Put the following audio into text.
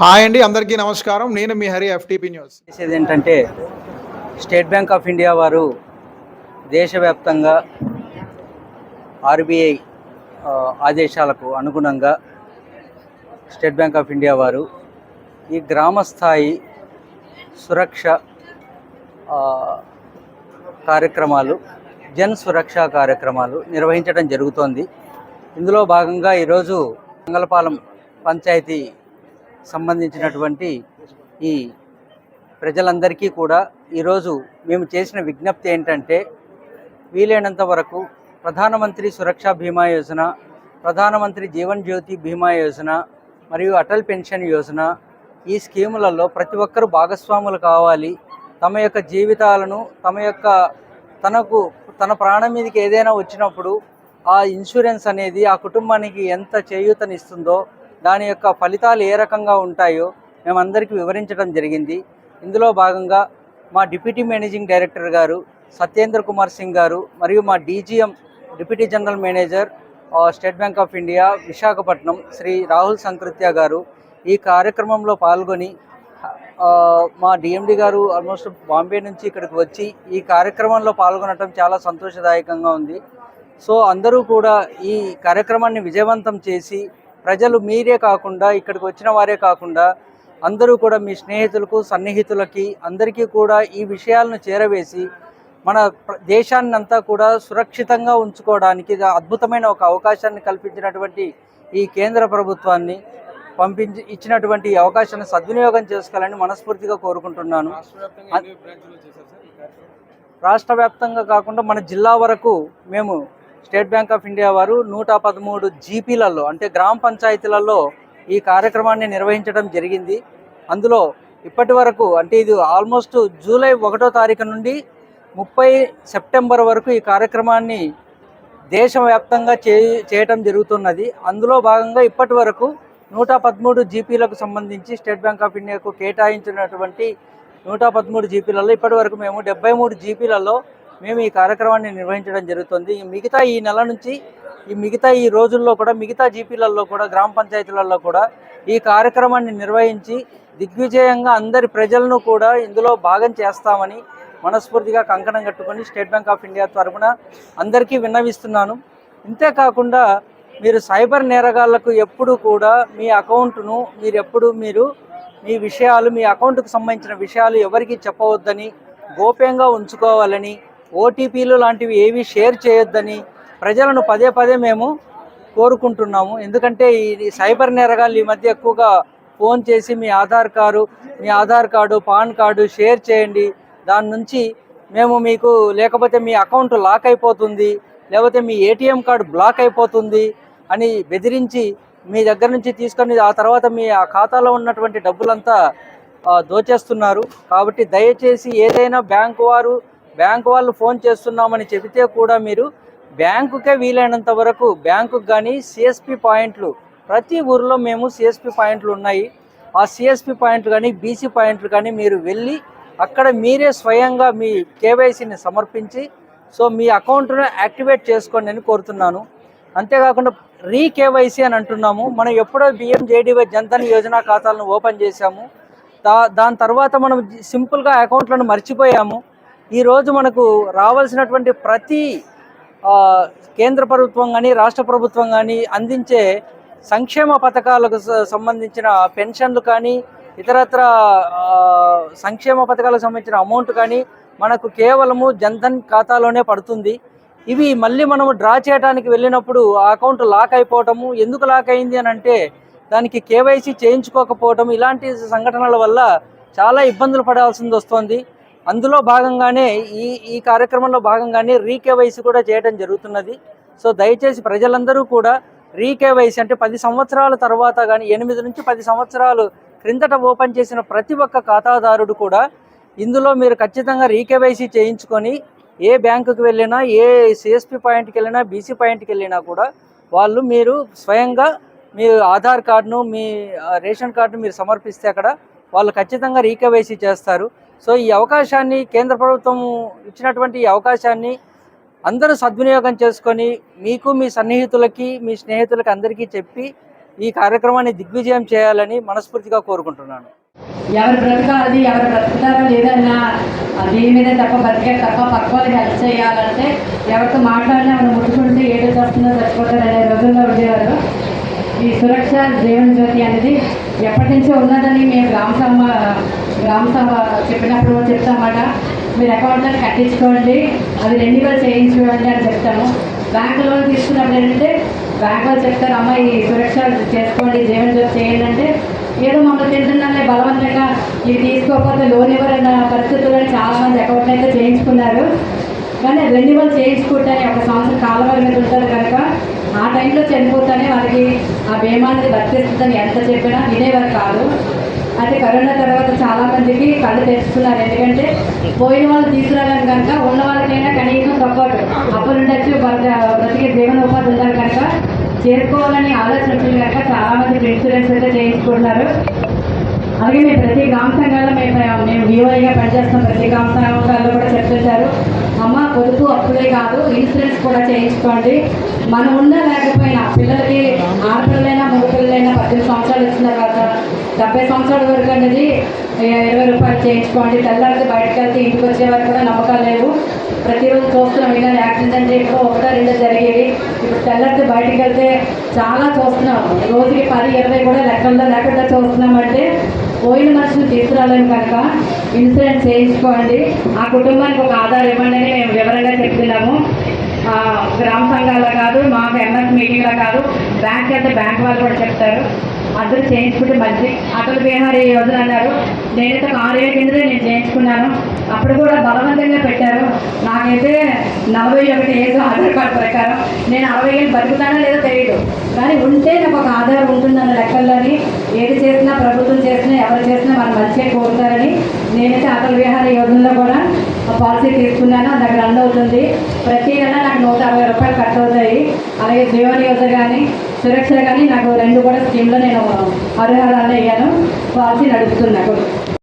Hi అండి అందరికీ నమస్కారం. నేను మీ హరి ఎఫ్టీపీ న్యూస్ చేసేది ఏంటంటే స్టేట్ బ్యాంక్ ఆఫ్ ఇండియా వారు దేశవ్యాప్తంగా ఆర్బీఐ ఆదేశాలకు అనుగుణంగా స్టేట్ బ్యాంక్ ఆఫ్ ఇండియా వారు ఈ గ్రామ స్థాయి సురక్ష కార్యక్రమాలు జన్ సురక్ష కార్యక్రమాలు నిర్వహించడం జరుగుతోంది. ఇందులో భాగంగా ఈరోజు మంగళపాలెం పంచాయతీ సంబంధించినటువంటి ఈ ప్రజలందరికీ కూడా ఈరోజు మేము చేసిన విజ్ఞప్తి ఏంటంటే వీలైనంత వరకు ప్రధానమంత్రి సురక్ష బీమా యోజన ప్రధానమంత్రి జీవన్ జ్యోతి బీమా యోజన మరియు అటల్ పెన్షన్ యోజన ఈ స్కీములలో ప్రతి ఒక్కరూ భాగస్వాములు కావాలి. తమ యొక్క జీవితాలను తమ యొక్క తనకు తన ప్రాణం మీదకి ఏదైనా వచ్చినప్పుడు ఆ ఇన్సూరెన్స్ అనేది ఆ కుటుంబానికి ఎంత చేయూతనిస్తుందో దాని యొక్క ఫలితాలు ఏ రకంగా ఉంటాయో మేమందరికీ వివరించడం జరిగింది. ఇందులో భాగంగా మా డిప్యూటీ మేనేజింగ్ డైరెక్టర్ గారు సత్యేంద్ర కుమార్ సింగ్ గారు మరియు మా DGM deputy general manager state bank of India Visakhapatnam Shri Rahul Sankritya గారు ఈ కార్యక్రమంలో పాల్గొని మా డిఎండి గారు ఆల్మోస్ట్ బాంబే నుంచి ఇక్కడికి వచ్చి ఈ కార్యక్రమంలో పాల్గొనడం చాలా సంతోషదాయకంగా ఉంది. సో అందరూ కూడా ఈ కార్యక్రమాన్ని విజయవంతం చేసి ప్రజలు మీరే కాకుండా ఇక్కడికి వచ్చిన వారే కాకుండా అందరూ కూడా మీ స్నేహితులకు సన్నిహితులకి అందరికీ కూడా ఈ విషయాలను చేరవేసి మన దేశాన్ని అంతా కూడా సురక్షితంగా ఉంచుకోవడానికి అద్భుతమైన ఒక అవకాశాన్ని కల్పించినటువంటి ఈ కేంద్ర ప్రభుత్వాన్ని పంపించి ఇచ్చినటువంటి ఈ అవకాశాన్ని సద్వినియోగం చేసుకోవాలని మనస్ఫూర్తిగా కోరుకుంటున్నాను. రాష్ట్ర వ్యాప్తంగా కాకుండా మన జిల్లా వరకు మేము స్టేట్ బ్యాంక్ ఆఫ్ ఇండియా వారు నూట పదమూడు జీపీలలో అంటే గ్రామ పంచాయతీలలో ఈ కార్యక్రమాన్ని నిర్వహించడం జరిగింది. అందులో ఇప్పటి వరకు అంటే ఇది ఆల్మోస్ట్ జూలై ఒకటో తారీఖు నుండి ముప్పై సెప్టెంబర్ వరకు ఈ కార్యక్రమాన్ని దేశవ్యాప్తంగా చే చేయటం జరుగుతున్నది. అందులో భాగంగా ఇప్పటి వరకు నూట పదమూడు జీపీలకు సంబంధించి స్టేట్ బ్యాంక్ ఆఫ్ ఇండియాకు కేటాయించినటువంటి నూట పదమూడు జీపీలలో ఇప్పటి వరకు మేము డెబ్బై మూడు జీపీలలో మేము ఈ కార్యక్రమాన్ని నిర్వహించడం జరుగుతుంది. ఈ మిగతా ఈ నెల నుంచి ఈ మిగతా ఈ రోజుల్లో కూడా మిగతా జీపీలలో కూడా గ్రామ పంచాయతీలలో కూడా ఈ కార్యక్రమాన్ని నిర్వహించి దిగ్విజయంగా అందరి ప్రజలను కూడా ఇందులో భాగం చేస్తామని మనస్ఫూర్తిగా కంకణం కట్టుకొని స్టేట్ బ్యాంక్ ఆఫ్ ఇండియా తరఫున అందరికీ విన్నవిస్తున్నాను. ఇంతేకాకుండా మీరు సైబర్ నేరగాళ్ళకు ఎప్పుడు కూడా మీ అకౌంట్ను మీరు ఎప్పుడు మీరు మీ విషయాలు మీ అకౌంట్కు సంబంధించిన విషయాలు ఎవరికి చెప్పవద్దని గోప్యంగా ఉంచుకోవాలని ఓటీపీలు లాంటివి ఏవి షేర్ చేయొద్దని ప్రజలను పదే పదే మేము కోరుకుంటున్నాము. ఎందుకంటే ఈ సైబర్ నేరగాళ్ళు ఈ మధ్య ఎక్కువగా ఫోన్ చేసి మీ ఆధార్ కార్డు మీ Aadhaar card PAN card share చేయండి. దాని నుంచి మేము మీకు లేకపోతే మీ అకౌంట్ లాక్ అయిపోతుంది లేకపోతే మీ ఏటీఎం కార్డు బ్లాక్ అయిపోతుంది అని బెదిరించి మీ దగ్గర నుంచి తీసుకొని ఆ తర్వాత మీ ఆ ఖాతాలో ఉన్నటువంటి డబ్బులంతా దోచేస్తున్నారు. కాబట్టి దయచేసి ఏదైనా బ్యాంకు వారు బ్యాంకు వాళ్ళు ఫోన్ చేస్తున్నామని చెబితే కూడా మీరు బ్యాంకుకే వీలైనంత వరకు బ్యాంకుకు కానీ సిఎస్పి పాయింట్లు ప్రతి ఊరిలో మేము సిఎస్పి పాయింట్లు ఉన్నాయి. ఆ సిఎస్పి పాయింట్లు కానీ బీసీ పాయింట్లు కానీ మీరు వెళ్ళి అక్కడ మీరే స్వయంగా మీ కేవైసీని సమర్పించి సో మీ అకౌంట్ను యాక్టివేట్ చేసుకోండి అని కోరుతున్నాను. అంతేకాకుండా రీ కేవైసీ అని అంటున్నాము. మనం ఎప్పుడో బిఎం జేడీవై జన్ధన్ యోజన ఖాతాలను ఓపెన్ చేశాము. దా దాని తర్వాత మనం సింపుల్గా అకౌంట్లను మర్చిపోయాము. ఈరోజు మనకు రావాల్సినటువంటి ప్రతి కేంద్ర ప్రభుత్వం కానీ రాష్ట్ర ప్రభుత్వం కానీ అందించే సంక్షేమ పథకాలకు సంబంధించిన పెన్షన్లు కానీ ఇతరత్ర సంక్షేమ పథకాలకు సంబంధించిన అమౌంట్ కానీ మనకు కేవలము జన్ధన్ ఖాతాలోనే పడుతుంది. ఇవి మళ్ళీ మనము డ్రా చేయడానికి వెళ్ళినప్పుడు ఆ అకౌంట్ లాక్ అయిపోవటము ఎందుకు లాక్ అయింది అని అంటే దానికి కేవైసీ చేయించుకోకపోవటం ఇలాంటి సంఘటనల వల్ల చాలా ఇబ్బందులు పడాల్సింది వస్తుంది. అందులో భాగంగానే ఈ ఈ కార్యక్రమంలో భాగంగానే రీకేవైసీ కూడా చేయడం జరుగుతున్నది. సో దయచేసి ప్రజలందరూ కూడా రీకేవైసీ అంటే పది సంవత్సరాల తర్వాత కానీ ఎనిమిది నుంచి పది సంవత్సరాలు క్రిందట ఓపెన్ చేసిన ప్రతి ఒక్క ఖాతాదారుడు కూడా ఇందులో మీరు ఖచ్చితంగా రీకేవైసీ చేయించుకొని ఏ బ్యాంకుకి వెళ్ళినా ఏ సిఎస్పి పాయింట్కి వెళ్ళినా బీసీ పాయింట్కి వెళ్ళినా కూడా వాళ్ళు మీరు స్వయంగా మీ ఆధార్ కార్డును మీ రేషన్ కార్డును మీరు సమర్పిస్తే అక్కడ వాళ్ళు ఖచ్చితంగా రీకేవైసీ చేస్తారు. సో ఈ అవకాశాన్ని కేంద్ర ప్రభుత్వం ఇచ్చినటువంటి ఈ అవకాశాన్ని అందరూ సద్వినియోగం చేసుకొని మీకు మీ సన్నిహితులకి మీ స్నేహితులకి అందరికీ చెప్పి ఈ కార్యక్రమాన్ని దిగ్విజయం చేయాలని మనస్ఫూర్తిగా కోరుకుంటున్నాను. ఎవరు బ్రతకాలి ఎవరు బ్రతుకుతారో లేదన్నా ఆ దీని మీద తప్ప బతికే తప్ప పక్కవాళ్ళకి హెల్ప్ చేయాలంటే ఎవరితో మాట్లాడినా మనం ముట్టుకుంటే ఏడు వస్తుందో చచ్చిపోతారు అనే రోజుల్లో ఉండేవారు. ఈ సురక్ష జీవన జ్యోతి అనేది ఎప్పటి నుంచో ఉన్నదని మేము గ్రామ సభ గ్రామ సభ చెప్పినప్పుడు చెప్తామట. మీరు అకౌంట్లో కట్టించుకోండి. అది రెన్యువల్ చేయించుకోండి అని చెప్తాము. బ్యాంకు లోన్ తీసుకున్నప్పుడు ఏంటంటే బ్యాంక్ వాళ్ళు చెప్తారు అమ్మ ఈ సురక్ష చేసుకోండి జీవన జ్యోతి చేయండి అంటే ఏదో మమ్మల్ని తింటున్నానే బలవంతంగా. ఇది తీసుకోకపోతే లోన్ ఇవ్వరన్న పరిస్థితుల్లో చాలా మంది అకౌంట్ అయితే చేయించుకున్నారు. కానీ రెన్యువల్ చేయించుకుంటానే ఒక సంవత్సరం కాలవరం మీద ఉంటారు కనుక ఆ టైంలో చనిపోతానే వాళ్ళకి ఆ బీమాని వర్తిస్తుందని ఎంత చెప్పినా వినేవారు కాదు. అయితే కరోనా తర్వాత చాలా మందికి కళ్ళు తెచ్చుకున్నారు ఎందుకంటే పోయిన వాళ్ళు తీసుకురాలని కనుక ఉన్న వాళ్ళకైనా కనీసం సపోర్ట్ అప్పులు ఉండొచ్చు బ్రత- బ్రతికే జీవనోపాధి ఉండాలి కనుక చేరుకోవాలని ఆలోచన వచ్చింది కనుక చాలా మంది ఇన్సూరెన్స్ అయితే చేయించుకుంటున్నారు. అలాగే మేము ప్రతి గ్రామ సంఘాల్లో మేము మేము విఓఐగా పనిచేస్తాం. ప్రతి గ్రామ సంఘాల్లో కూడా చర్చించారు. అమ్మ పొదుపు అప్పుడే కాదు ఇన్సూరెన్స్ కూడా చేయించుకోండి. మనం ఉన్నా లేకపోయినా పిల్లలకి ఆడపిల్లలైనా మగపిల్లలైనా పద్దెనిమిది సంవత్సరాలు వచ్చిన తర్వాత డెబ్బై సంవత్సరాల వరకు అనేది ఇరవై రూపాయలు చేయించుకోండి. తెల్లారితే బయటకు వెళ్తే ఇంటికి వచ్చే వరకు కూడా నమ్మకాలు లేవు. ప్రతిరోజు చూస్తున్నాం ఇలా యాక్సిడెంట్ ఎక్కువ ఒకటో రెండో జరిగేవి ఇప్పుడు తెల్లారితే బయటకు వెళ్తే చాలా చూస్తున్నాం. రోజుకి పది ఇరవై కూడా లెక్కల్లో లేకుండా చూస్తున్నాం అంటే పోయిన మనుషులు తీసుకురాలేము కనుక ఇన్సూరెన్స్ చేయించుకోండి ఆ కుటుంబానికి ఒక ఆధార్ ఇవ్వండి అని మేము వివరంగా చెప్తున్నాము. గ్రామ సంఘాల్లో కాదు మాకు ఎంఎస్ మీటింగ్లో కాదు బ్యాంక్ అయితే బ్యాంక్ వాళ్ళు కూడా చెప్తారు. అందరూ చేయించుకుంటే మంచి. అటల్ బిహారీ యోజన అన్నారు. నేనైతే ఒక ఆరు ఏళ్ళ కిందనే నేను చేయించుకున్నాను. అప్పుడు కూడా బలవంతంగా పెట్టారు నలభై ఒకటి ఏదో ఆధార్ కార్డు ప్రకారం నేను అరవై ఏళ్ళు బతుకుతానో లేదో తెలియదు కానీ ఉంటే నాకు ఒక ఆధారం ఉంటుందన్న లెక్కల్లోని ఏది చేసినా ప్రభుత్వం చేసినా ఎవరు చేసినా మన మంచిగా కోరుతారని నేనైతే అటల్ విహార యోజనలో కూడా ఆ పాలసీ తీసుకున్నాను. అది నాకు రన్ అవుతుంది. ప్రతి నెల నాకు నూట అరవై రూపాయలు కట్ అవుతాయి. అలాగే జీవన యోజన కానీ సురక్ష కానీ నాకు రెండు కూడా స్కీమ్లో నేను అర్హరాలు అయ్యాను పాలసీ నడుపుతున్నాను